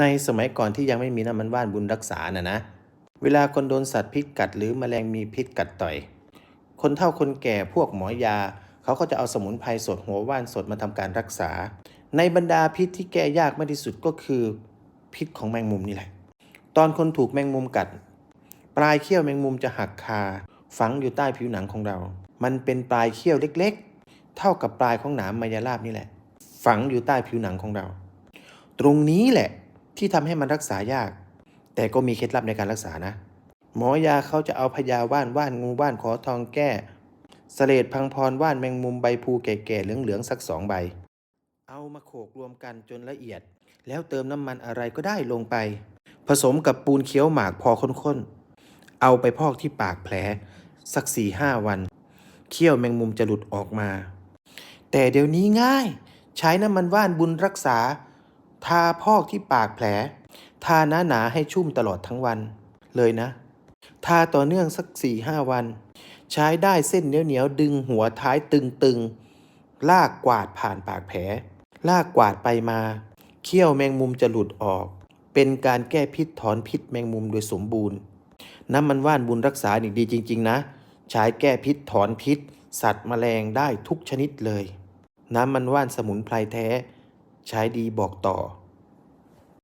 ในสมัยก่อนที่ยังไม่มีน้ำมันว่านบุญรักษาน่ะนะ เวลาคนโดนสัตว์พิษกัดหรือแมลงมีพิษกัดต่อย คนเฒ่าคนแก่พวกหมอยา เขาก็จะเอาสมุนไพรสดหัวว่านสดมาทำการรักษา ในบรรดาพิษที่แก้ยากมากที่สุดก็คือพิษของแมงมุมนี่แหละ ตอนคนถูกแมงมุมกัด ปลายเขี้ยวแมงมุมจะหักคา ฝังอยู่ใต้ผิวหนังของเรา มันเป็นปลายเขี้ยวเล็กๆ เท่ากับปลายของหนามมายาลาบนี่แหละ ฝังอยู่ใต้ผิวหนังของเรา ตรงนี้แหละ ที่ทำให้มันรักษายาก แต่ก็มีเคล็ดลับในการรักษานะ หมอยาเขาจะเอาพยาว่านว่านงูว่านขอทองแก้สเลดพังพรว่านแมงมุมใบพูแก่ๆเหลืองๆสักสองใบ เอามาโขกรวมกันจนละเอียด แล้วเติมน้ำมันอะไรก็ได้ลงไป ผสมกับปูนเคี้ยวหมากพอข้นๆ เอาไปพอกที่ปากแผล สักสี่ห้าวันเขี้ยวแมงมุมจะหลุดออกมา แต่เดี๋ยวนี้ง่าย ใช้น้ำมันว่านบุญรักษา ทาพอกที่ปากแผล ทาหนาหนาให้ชุ่มตลอดทั้งวันเลยนะ ทาต่อเนื่องสักสี่ห้าวัน ใช้ได้เส้นเหนียวเหนียวดึงหัวท้ายตึงๆ ลากกวาดผ่านปากแผล ลากกวาดไปมา เขี้ยวแมงมุมจะหลุดออก เป็นการแก้พิษถอนพิษแมงมุมโดยสมบูรณ์ น้ำมันว่านบุญรักษานี่ดีจริง ๆ นะ ใช้แก้พิษถอนพิษ สัตว์แมลงได้ทุกชนิดเลย น้ำมันว่านสมุนไพรแท้ ใช้ดีบอกต่อ